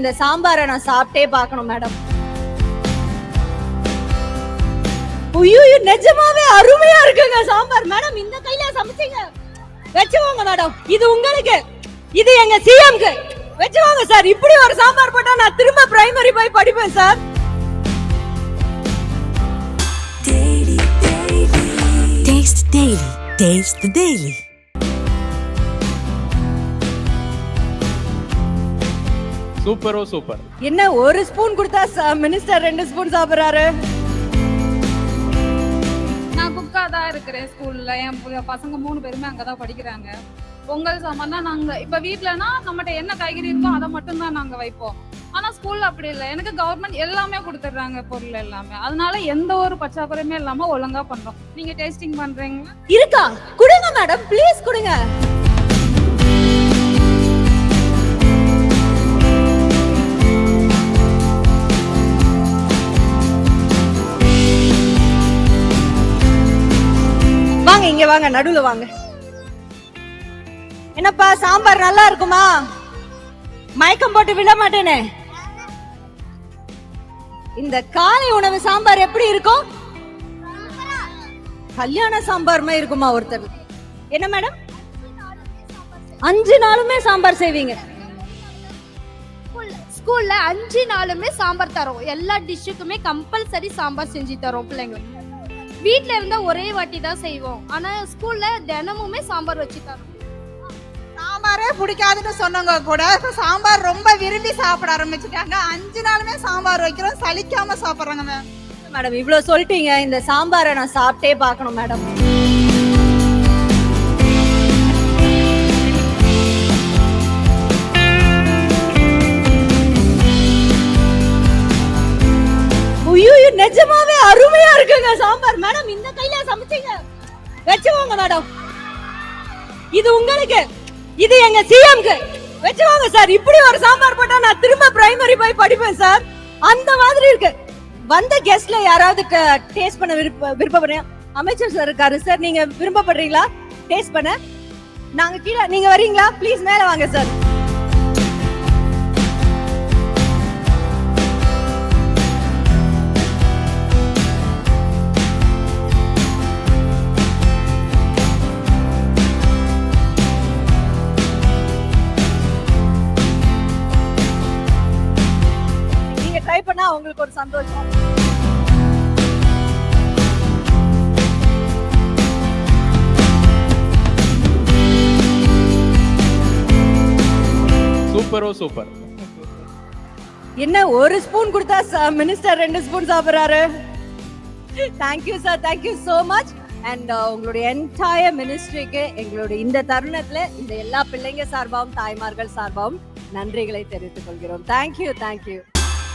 இந்த சாம்பாரை நான் சாப்பிட்டே பார்க்கணும் மேடம். ஐயோ நிஜமாவே அருமையா இருக்குங்க சாம்பார். மேடம் இந்த கையில சமைச்சீங்க. வச்சுவாங்க மேடம். இது உங்களுக்கு. இது எங்க சிஎம்க்கு. வச்சுவாங்க சார். இப்படி ஒரு சாம்பார் போட்டா நான் திரும்ப பிரைமரி போய் படிப்பேன் sir. Taste Daily. Taste the Daily. சூப்பரோ சூப்பர். என்ன ஒரு ஸ்பூன் கொடுத்தா மினிஸ்டர் ரெண்டு ஸ்பூன் சாப்பிடுறாரு? நான் குக்கா தான் இருக்கிறேன் ஸ்கூல்ல. என் பசங்க மூணு பேருமே அங்கதான் படிக்கிறாங்க. பொங்கல் சாமான் நாங்க இப்ப வீட்லனா நம்மகிட்ட என்ன காய்கறி இருக்கோ அதை மட்டும் தான் நாங்க வைப்போம். ஆனா ஸ்கூல்ல அப்படி இல்லை. எனக்கு கவர்மெண்ட் எல்லாமே கொடுத்துட்றாங்க பொருள் எல்லாமே. அதனால எந்த ஒரு பற்றாக்குறையுமே இல்லாம ஒழுங்கா பண்றோம். நீங்க டேஸ்டிங் பண்றீங்களா? இருக்கா? கொடுங்க மேடம் ப்ளீஸ் கொடுங்க. இங்க வாங்க நடுவுல வாங்க. என்னப்பா சாம்பார் நல்லா இருக்குமா? மயக்கம் போட்டு விட மாட்டேனே. இந்த காலை உணவு சாம்பார் எப்படி இருக்கும்? கல்யாண சாம்பார் மாதிரி இருக்குமா ஒருத்தர்? என்ன மேடம்? அஞ்சு நாளுமே சாம்பார் செய்வீங்க. ஸ்கூல்ல அஞ்சு நாளுமே சாம்பார் தரோம். எல்லா டிஷ்ஷுக்குமே கம்பல்சரி சாம்பார் செஞ்சு தரோம் பிள்ளைங்களுக்கு வீட்ல இருந்தா ஒரே வாட்டி தான் செய்வோம். ஆனா ஸ்கூல்ல தினமுமே சாம்பார் வச்சு தரோம். சாம்பாரே பிடிக்காதுன்னு சொன்னவங்க கூட இப்ப சாம்பார் ரொம்ப விரும்பி சாப்பிட ஆரம்பிச்சுட்டாங்க. அஞ்சு நாளுமே சாம்பார் வைக்கிறோம். சலிக்காம சாப்பிடுறாங்க மேம் மேடம் இவ்வளவு சொல்லிட்டீங்க. இந்த சாம்பாரை நான் சாப்பிட்டே பார்க்கணும் மேடம். ஐயோ செம்மையா இருக்குங்க சாம்பார். மேடம் இந்த கையில சமைச்சீங்க. வச்சுக்கோங்க மேடம். இது உங்களுக்கு இது எங்க சிஎம்க்கு. வச்சுக்கோங்க சார். இப்படி ஒரு சாம்பார் போட்டா நான் திரும்ப பிரைமரி போய் படிப்பேன் சார். அந்த மாதிரி இருக்கு. வந்த கெஸ்ட்ல யாராவது டேஸ்ட் பண்ண விருப்ப விருப்பப்படுறீங்க அமைச்சர் சார் இருக்காரு. சார் நீங்க விருப்பப்படுறீங்களா? டேஸ்ட் பண்ண. நாங்க கீழே நீங்க வரீங்களா? ப்ளீஸ் மேல வாங்க சார். உங்களுக்கு ஒரு சந்தோஷம். சூப்பரோ சூப்பர் என்ன ஒரு ஸ்பூன் கொடுத்தா மினிஸ்டர் ரெண்டு spoon சாப்பிடுறாரு. Thank you sir thank you so much and உங்களுடைய என்டையர் மினிஸ்ட்ரிக்கு எங்களுடைய இந்த தருணத்துல இந்த எல்லா பிள்ளைங்க சார்பாகவும் தாய்மார்கள் சார்பாகவும் நன்றிகளை தெரிவித்துக் கொள்கிறோம். Thank you thank you